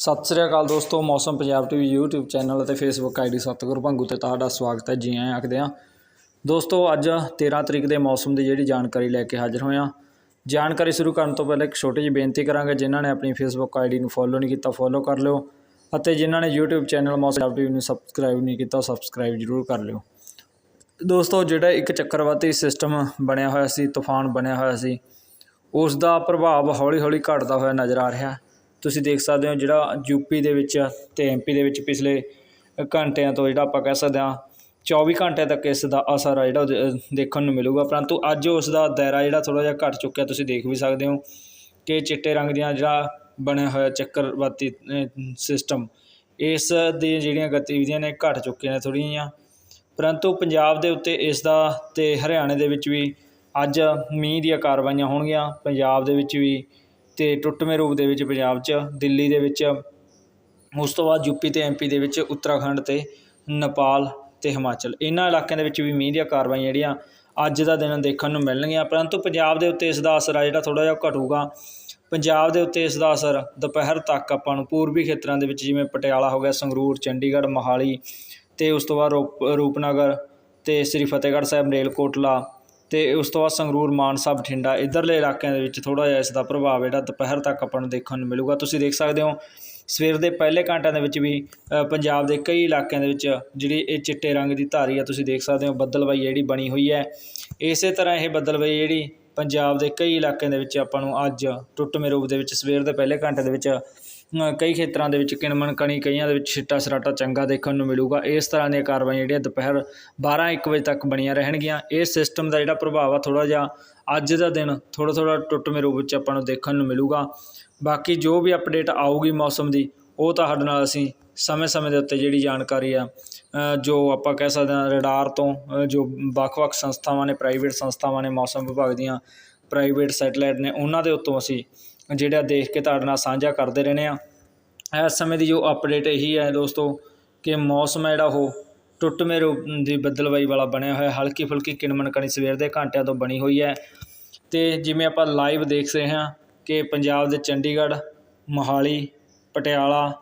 ਸਤਿ ਸ੍ਰੀ ਅਕਾਲ ਦੋਸਤੋ, Mausam Punjab TV YouTube channel ਅਤੇ Facebook ID Satguru Bhangu ਤੇ ਤੁਹਾਡਾ ਸਵਾਗਤ ਹੈ ਜੀ ਆਇਆਂ ਆਖਦੇ ਹਾਂ ਦੋਸਤੋ, ਅੱਜ 13 ਤਰੀਕ ਦੇ ਮੌਸਮ ਦੀ ਜਿਹੜੀ ਜਾਣਕਾਰੀ ਲੈ ਕੇ ਹਾਜ਼ਰ ਹੋਇਆ। ਜਾਣਕਾਰੀ ਸ਼ੁਰੂ ਕਰਨ ਤੋਂ ਪਹਿਲਾਂ ਇੱਕ ਛੋਟੀ ਜਿਹੀ ਬੇਨਤੀ ਕਰਾਂਗੇ, ਜਿਨ੍ਹਾਂ ਨੇ ਆਪਣੀ Facebook ਆਈਡੀ ਨੂੰ ਫੋਲੋ ਨਹੀਂ ਕੀਤਾ ਫੋਲੋ ਕਰ ਲਿਓ ਅਤੇ ਜਿਨ੍ਹਾਂ ਨੇ YouTube ਚੈਨਲ ਮੌਸਮ ਪੰਜਾਬ ਟੀਵੀ ਨੂੰ ਸਬਸਕ੍ਰਾਈਬ ਨਹੀਂ ਕੀਤਾ ਸਬਸਕ੍ਰਾਈਬ ਜ਼ਰੂਰ ਕਰ ਲਿਓ। ਦੋਸਤੋ, ਜਿਹੜਾ ਇੱਕ ਚੱਕਰਵਾਤੀ ਸਿਸਟਮ ਬਣਿਆ ਹੋਇਆ ਸੀ, ਤੂਫਾਨ ਬਣਿਆ ਹੋਇਆ ਸੀ ਉਸ ਦਾ ਪ੍ਰਭਾਵ ਹੌਲੀ-ਹੌਲੀ ਘਟਦਾ ਹੋਇਆ ਨਜ਼ਰ ਆ ਰਿਹਾ। ਤੁਸੀਂ ਦੇਖ ਸਕਦੇ ਹੋ ਜਿਹੜਾ ਯੂਪੀ ਦੇ ਵਿੱਚ ਤੇ ਐਮਪੀ ਦੇ ਵਿੱਚ ਪਿਛਲੇ ਘੰਟਿਆਂ ਤੋਂ ਜਿਹੜਾ ਆਪਾਂ ਕਹਿ ਸਕਦੇ ਹਾਂ 24 ਘੰਟਿਆਂ ਤੱਕ ਇਸ ਦਾ ਅਸਰ ਆ ਜਿਹੜਾ ਉਹ ਦੇਖਣ ਨੂੰ ਮਿਲੂਗਾ। ਪਰੰਤੂ ਅੱਜ ਉਸ ਦਾ ਦਾਇਰਾ ਜਿਹੜਾ ਥੋੜ੍ਹਾ ਜਿਹਾ ਘਟ ਚੁੱਕਿਆ, ਤੁਸੀਂ ਦੇਖ ਵੀ ਸਕਦੇ ਹੋ ਕਿ ਚਿੱਟੇ ਰੰਗ ਦੀਆਂ ਜਿਹੜਾ ਬਣਿਆ ਹੋਇਆ ਚੱਕਰਵਾਤੀ ਸਿਸਟਮ ਇਸ ਦੀਆਂ ਜਿਹੜੀਆਂ ਗਤੀਵਿਧੀਆਂ ਨੇ ਘਟ ਚੁੱਕੀਆਂ ਨੇ ਥੋੜ੍ਹੀਆਂ ਜਿਹੀਆਂ। ਪਰੰਤੂ ਪੰਜਾਬ ਦੇ ਉੱਤੇ ਇਸ ਦਾ ਤੇ ਹਰਿਆਣੇ ਦੇ ਵਿੱਚ ਵੀ ਅੱਜ ਮੀਂਹ ਦੀਆਂ ਕਾਰਵਾਈਆਂ ਹੋਣਗੀਆਂ। ਪੰਜਾਬ ਦੇ ਵਿੱਚ ਵੀ ਅਤੇ ਟੁੱਟਵੇਂ ਰੂਪ ਦੇ ਵਿੱਚ ਪੰਜਾਬ 'ਚ, ਦਿੱਲੀ ਦੇ ਵਿੱਚ, ਉਸ ਤੋਂ ਬਾਅਦ ਯੂਪੀ ਤੇ ਐਮਪੀ ਦੇ ਵਿੱਚ ਉੱਤਰਾਖੰਡ ਅਤੇ ਨੇਪਾਲ ਅਤੇ ਹਿਮਾਚਲ। ਇਹਨਾਂ ਇਲਾਕਿਆਂ ਦੇ ਵਿੱਚ ਵੀ ਮੀਂਹ ਦੀਆਂ ਕਾਰਵਾਈਆਂ ਜਿਹੜੀਆਂ ਅੱਜ ਦਾ ਦਿਨ ਦੇਖਣ ਨੂੰ ਮਿਲਣਗੀਆਂ, ਪਰੰਤੂ ਪੰਜਾਬ ਦੇ ਉੱਤੇ ਇਸ ਦਾ ਅਸਰ ਆ ਜਿਹੜਾ ਥੋੜ੍ਹਾ ਜਿਹਾ ਘਟੂਗਾ। ਪੰਜਾਬ ਦੇ ਉੱਤੇ ਇਸ ਦਾ ਅਸਰ ਦੁਪਹਿਰ ਤੱਕ ਆਪਾਂ ਨੂੰ ਪੂਰਬੀ ਖੇਤਰਾਂ ਦੇ ਵਿੱਚ ਜਿਵੇਂ ਪਟਿਆਲਾ ਹੋ ਗਿਆ, ਸੰਗਰੂਰ, ਚੰਡੀਗੜ੍ਹ, ਮੋਹਾਲੀ ਅਤੇ ਉਸ ਤੋਂ ਬਾਅਦ ਰੂਪ, ਰੂਪਨਗਰ ਅਤੇ ਸ੍ਰੀ ਫਤਿਹਗੜ੍ਹ ਸਾਹਿਬ ਰੇਲਕੋਟਲਾ ਤੇ ਉਸ ਤੋਂ ਬਾਅਦ ਸੰਗਰੂਰ, ਮਾਨਸਾ, ਬਠਿੰਡਾ ਇਧਰਲੇ ਇਲਾਕਿਆਂ ਦੇ ਵਿੱਚ ਥੋੜਾ ਜਿਹਾ ਇਸ ਦਾ ਪ੍ਰਭਾਵ ਜਿਹੜਾ ਦੁਪਹਿਰ ਤੱਕ ਆਪਾਂ ਨੂੰ ਦੇਖਣ ਨੂੰ ਮਿਲੂਗਾ। ਤੁਸੀਂ ਦੇਖ ਸਕਦੇ ਹੋ, ਸਵੇਰ ਦੇ ਪਹਿਲੇ ਘੰਟਿਆਂ ਦੇ ਵਿੱਚ ਵੀ ਪੰਜਾਬ ਦੇ ਕਈ ਇਲਾਕਿਆਂ ਦੇ ਵਿੱਚ ਜਿਹੜੀ ਇਹ ਚਿੱਟੇ ਰੰਗ ਦੀ ਧਾਰੀ ਆ, ਤੁਸੀਂ ਦੇਖ ਸਕਦੇ ਹੋ ਬੱਦਲਬਾਈ ਜਿਹੜੀ ਬਣੀ ਹੋਈ ਹੈ। ਇਸੇ ਤਰ੍ਹਾਂ ਇਹ ਬੱਦਲਬਾਈ ਜਿਹੜੀ ਪੰਜਾਬ ਦੇ ਕਈ ਇਲਾਕਿਆਂ ਦੇ ਵਿੱਚ ਆਪਾਂ ਨੂੰ ਅੱਜ ਟੁੱਟਵੇਂ ਰੂਪ ਦੇ ਵਿੱਚ ਸਵੇਰ ਦੇ ਪਹਿਲੇ ਘੰਟੇ ਦੇ ਵਿੱਚ ਕਈ ਖੇਤਰਾਂ ਦੇ ਵਿੱਚ ਕਿਣਮਣ ਕਣੀ, ਕਈਆਂ ਦੇ ਵਿੱਚ ਛਿੱਟਾ ਸਰਾਟਾ ਚੰਗਾ ਦੇਖਣ ਨੂੰ ਮਿਲੂਗਾ। ਇਸ ਤਰ੍ਹਾਂ ਦੀਆਂ ਕਾਰਵਾਈਆਂ ਜਿਹੜੀਆਂ ਦੁਪਹਿਰ 12 1 ਵਜੇ ਤੱਕ ਬਣੀਆਂ ਰਹਿਣਗੀਆਂ। ਇਹ ਸਿਸਟਮ ਦਾ ਜਿਹੜਾ ਪ੍ਰਭਾਵ ਆ ਥੋੜਾ ਜਿਹਾ ਅੱਜ ਦਾ ਦਿਨ ਥੋੜਾ ਥੋੜਾ ਟੁੱਟਵੇਂ ਰੂਪ ਵਿੱਚ ਆਪਾਂ ਨੂੰ ਦੇਖਣ ਨੂੰ ਮਿਲੂਗਾ। ਬਾਕੀ ਜੋ ਵੀ ਅਪਡੇਟ ਆਊਗੀ ਮੌਸਮ ਦੀ, ਉਹ ਤੁਹਾਡੇ ਨਾਲ ਅਸੀਂ ਸਮੇਂ-ਸਮੇਂ ਦੇ ਉੱਤੇ ਜਿਹੜੀ ਜਾਣਕਾਰੀ ਆ ਜੋ ਆਪਾਂ ਕਹਿ ਸਕਦੇ ਹਾਂ ਰਡਾਰ ਤੋਂ ਜੋ ਵੱਖ-ਵੱਖ ਸੰਸਥਾਵਾਂ ਨੇ ਪ੍ਰਾਈਵੇਟ ਸੰਸਥਾਵਾਂ ਨੇ, ਮੌਸਮ ਵਿਭਾਗ ਦੀਆਂ ਪ੍ਰਾਈਵੇਟ ਸੈਟੇਲਾਈਟ ਨੇ, ਉਹਨਾਂ ਦੇ ਉੱਤੋਂ ਅਸੀਂ ਜਿਹੜਾ ਦੇਖ ਕੇ ਤੁਹਾਡੇ ਨਾਲ ਸਾਂਝਾ ਕਰਦੇ ਰਹਿੰਦੇ ਆ ਇਸ ਸਮੇਂ ਦੀ ਜੋ ਅਪਡੇਟ ਇਹੀ ਹੈ ਦੋਸਤੋ ਕਿ ਮੌਸਮ ਹੈ ਜਿਹੜਾ ਉਹ ਟੁੱਟਵੇਂ ਰੂਪ ਦੀ ਬੱਦਲਬਾਈ ਵਾਲਾ ਬਣਿਆ ਹੋਇਆ ਹਲਕੀ ਫੁਲਕੀ ਕਿਣਮਣ ਕਣੀ ਸਵੇਰ ਦੇ ਘੰਟਿਆਂ ਤੋਂ ਬਣੀ ਹੋਈ ਹੈ। ਤੇ ਜਿਵੇਂ ਆਪਾਂ ਲਾਈਵ ਦੇਖ ਰਹੇ ਹਾਂ ਕਿ ਪੰਜਾਬ ਦੇ ਚੰਡੀਗੜ੍ਹ, ਮੋਹਾਲੀ, ਪਟਿਆਲਾ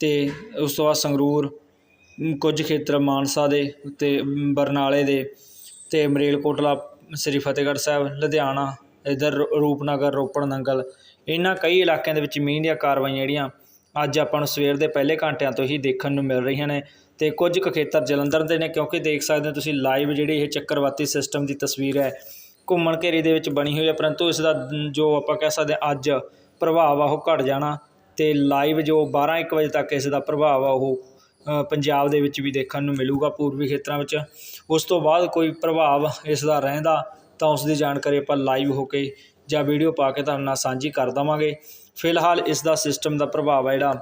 ਅਤੇ ਉਸ ਤੋਂ ਬਾਅਦ ਸੰਗਰੂਰ ਕੁਝ ਖੇਤਰ ਮਾਨਸਾ ਦੇ ਅਤੇ ਬਰਨਾਲੇ ਦੇ ਅਤੇ ਮਰੇਲਕੋਟਲਾ, ਸ੍ਰੀ ਫਤਿਹਗੜ੍ਹ ਸਾਹਿਬ, ਲੁਧਿਆਣਾ, ਇੱਧਰ ਰੂਪਨਗਰ, ਰੋਪੜ, ਨੰਗਲ, ਇਹਨਾਂ ਕਈ ਇਲਾਕਿਆਂ ਦੇ ਵਿੱਚ ਮੀਂਹ ਦੀਆਂ ਕਾਰਵਾਈਆਂ ਜਿਹੜੀਆਂ ਅੱਜ ਆਪਾਂ ਨੂੰ ਸਵੇਰ ਦੇ ਪਹਿਲੇ ਘੰਟਿਆਂ ਤੋਂ ਹੀ ਦੇਖਣ ਨੂੰ ਮਿਲ ਰਹੀਆਂ ਨੇ ਤੇ ਕੁਝ ਕੁ ਖੇਤਰ ਜਲੰਧਰ ਦੇ ਨੇ ਕਿਉਂਕਿ ਦੇਖ ਸਕਦੇ ਹੋ ਤੁਸੀਂ ਲਾਈਵ ਜਿਹੜੀ ਇਹ ਚੱਕਰਵਾਤੀ ਸਿਸਟਮ ਦੀ ਤਸਵੀਰ ਹੈ, ਘੁੰਮਣ ਘੇਰੀ ਦੇ ਵਿੱਚ ਬਣੀ ਹੋਈ ਹੈ, ਪਰੰਤੂ ਇਸ ਦਾ ਜੋ ਆਪਾਂ ਕਹਿ ਸਕਦੇ ਹਾਂ ਅੱਜ ਪ੍ਰਭਾਵ ਆ ਉਹ ਘਟ ਜਾਣਾ। ਅਤੇ ਲਾਈਵ ਜੋ 12 1 ਵਜੇ ਤੱਕ ਇਸ ਦਾ ਪ੍ਰਭਾਵ ਆ, ਉਹ ਪੰਜਾਬ ਦੇ ਵਿੱਚ ਵੀ ਦੇਖਣ ਨੂੰ ਮਿਲੂਗਾ ਪੂਰਬੀ ਖੇਤਰਾਂ ਵਿੱਚ। ਉਸ ਤੋਂ ਬਾਅਦ ਕੋਈ ਪ੍ਰਭਾਵ ਇਸ ਦਾ ਰਹਿੰਦਾ, ਤਾਂ ਉਸ ਦੀ ਜਾਣਕਾਰੀ ਆਪਾਂ ਲਾਈਵ ਹੋ ਕੇ ਜਾਂ ਵੀਡੀਓ ਪਾ ਕੇ ਤੁਹਾਡੇ ਨਾਲ ਸਾਂਝੀ ਕਰ ਦਵਾਂਗੇ। ਫਿਲਹਾਲ ਇਸ ਦਾ ਸਿਸਟਮ ਦਾ ਪ੍ਰਭਾਵ ਆ ਜਿਹੜਾ,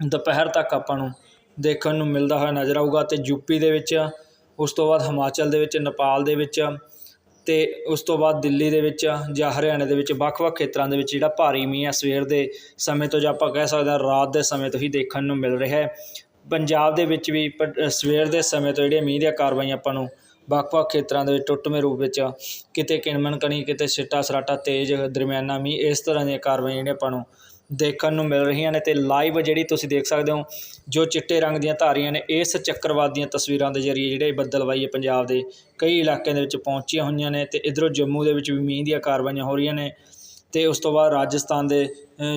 ਦੁਪਹਿਰ ਤੱਕ ਆਪਾਂ ਨੂੰ ਦੇਖਣ ਨੂੰ ਮਿਲਦਾ ਹੋਇਆ ਨਜ਼ਰ ਆਊਗਾ ਤੇ ਯੂਪੀ ਦੇ ਵਿੱਚ, ਉਸ ਤੋਂ ਬਾਅਦ ਹਿਮਾਚਲ ਦੇ ਵਿੱਚ, ਨੇਪਾਲ ਦੇ ਵਿੱਚ ਅਤੇ ਉਸ ਤੋਂ ਬਾਅਦ ਦਿੱਲੀ ਦੇ ਵਿੱਚ ਜਾਂ ਹਰਿਆਣੇ ਦੇ ਵਿੱਚ ਵੱਖ-ਵੱਖ ਖੇਤਰਾਂ ਦੇ ਵਿੱਚ ਜਿਹੜਾ ਭਾਰੀ ਮੀਂਹ ਆ ਸਵੇਰ ਦੇ ਸਮੇਂ ਤੋਂ ਜਾਂ ਆਪਾਂ ਕਹਿ ਸਕਦੇ ਹਾਂ ਰਾਤ ਦੇ ਸਮੇਂ ਤੋਂ ਹੀ ਦੇਖਣ ਨੂੰ ਮਿਲ ਰਿਹਾ ਹੈ। ਪੰਜਾਬ ਦੇ ਵਿੱਚ ਵੀ ਪ- ਸਵੇਰ ਦੇ ਸਮੇਂ ਤੋਂ ਜਿਹੜੀਆਂ ਮੀਂਹ ਦੀਆਂ ਕਾਰਵਾਈਆਂ ਆਪਾਂ ਨੂੰ ਵੱਖ-ਵੱਖ ਖੇਤਰਾਂ ਦੇ ਵਿੱਚ ਟੁੱਟਵੇਂ ਰੂਪ ਵਿੱਚ ਕਿਤੇ ਕਿਣਮਣ ਕਣੀ, ਕਿਤੇ ਸਿੱਟਾ ਸਰਾਟਾ ਤੇਜ਼ ਦਰਮਿਆਨਾ ਮੀਂਹ, ਇਸ ਤਰ੍ਹਾਂ ਦੀਆਂ ਕਾਰਵਾਈਆਂ ਜਿਹੜੀਆਂ ਆਪਾਂ ਨੂੰ ਦੇਖਣ ਨੂੰ ਮਿਲ ਰਹੀਆਂ ਨੇ ਤੇ ਲਾਈਵ ਜਿਹੜੀ ਤੁਸੀਂ ਦੇਖ ਸਕਦੇ ਹੋ, ਜੋ ਚਿੱਟੇ ਰੰਗ ਦੀਆਂ ਧਾਰੀਆਂ ਨੇ, ਇਸ ਚੱਕਰਵਾਤ ਦੀਆਂ ਤਸਵੀਰਾਂ ਦੇ ਜ਼ਰੀਏ ਜਿਹੜੇ ਬੱਦਲਵਾਈ ਹੈ ਪੰਜਾਬ ਦੇ ਕਈ ਇਲਾਕਿਆਂ ਦੇ ਵਿੱਚ ਪਹੁੰਚੀਆਂ ਹੋਈਆਂ ਨੇ ਤੇ ਇਧਰੋਂ ਜੰਮੂ ਦੇ ਵਿੱਚ ਵੀ ਮੀਂਹ ਦੀਆਂ ਕਾਰਵਾਈਆਂ ਹੋ ਰਹੀਆਂ ਨੇ ਤੇ ਉਸ ਤੋਂ ਬਾਅਦ ਰਾਜਸਥਾਨ ਦੇ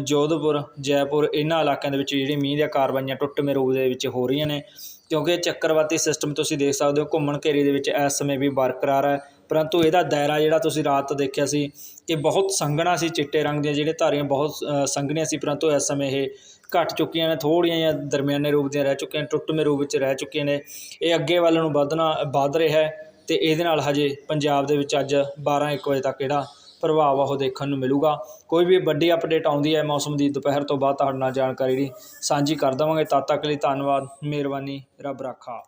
ਜੋਧਪੁਰ, ਜੈਪੁਰ ਇਹਨਾਂ ਇਲਾਕਿਆਂ ਦੇ ਵਿੱਚ ਜਿਹੜੀ ਮੀਂਹ ਦੀਆਂ ਕਾਰਵਾਈਆਂ ਟੁੱਟਵੇਂ ਰੂਪ ਦੇ ਵਿੱਚ ਹੋ ਰਹੀਆਂ ਨੇ ਕਿਉਂਕਿ ਚੱਕਰਵਾਤੀ ਸਿਸਟਮ ਤੁਸੀਂ ਦੇਖ ਸਕਦੇ ਹੋ, ਘੁੰਮਣ ਘੇਰੀ ਦੇ ਵਿੱਚ ਇਸ ਸਮੇਂ ਵੀ ਬਰਕਰਾਰ ਹੈ। ਪਰੰਤੂ ਇਹਦਾ ਦਾਇਰਾ ਜਿਹੜਾ ਤੁਸੀਂ ਰਾਤ ਦੇਖਿਆ ਸੀ ਕਿ ਬਹੁਤ ਸੰਘਣਾ ਸੀ ਚਿੱਟੇ ਰੰਗ ਦੀਆਂ ਜਿਹੜੇ ਧਾਰੀਆਂ ਬਹੁਤ ਅ, ਸੰਘਣੀਆਂ ਸੀ ਪਰੰਤੂ ਇਸ ਸਮੇਂ ਇਹ ਘਟ ਚੁੱਕੀਆਂ ਨੇ ਥੋੜ੍ਹੀਆਂ ਜਿਹੀਆਂ ਦਰਮਿਆਨੇ ਰੂਪ ਦੀਆਂ ਰਹਿ ਚੁੱਕੀਆਂ ਨੇ ਟੁੱਟਵੇਂ ਰੂਪ ਵਿੱਚ ਰਹਿ ਚੁੱਕੀਆਂ ਨੇ। ਇਹ ਅੱਗੇ ਵੱਲ ਨੂੰ ਵਧਣਾ ਵੱਧ ਰਿਹਾ ਹੈ ਤੇ ਇਹਦੇ ਨਾਲ ਹਜੇ ਪੰਜਾਬ ਦੇ ਵਿੱਚ ਅੱਜ 12 1 ਵਜੇ ਤੱਕ ਜਿਹੜਾ ਪ੍ਰਭਾਵ ਆ ਉਹ ਦੇਖਣ ਨੂੰ ਮਿਲੂਗਾ। ਕੋਈ ਵੀ ਵੱਡੀ ਅਪਡੇਟ ਆਉਂਦੀ ਹੈ ਮੌਸਮ ਦੀ ਦੁਪਹਿਰ ਤੋਂ ਬਾਅਦ ਤੁਹਾਡੇ ਨਾਲ ਜਾਣਕਾਰੀ ਜਿਹੜੀ ਸਾਂਝੀ ਕਰ ਦੇਵਾਂਗੇ। ਤਦ ਤੱਕ ਲਈ ਧੰਨਵਾਦ ਮਿਹਰਬਾਨੀ ਰੱਬ ਰਾਖਾ।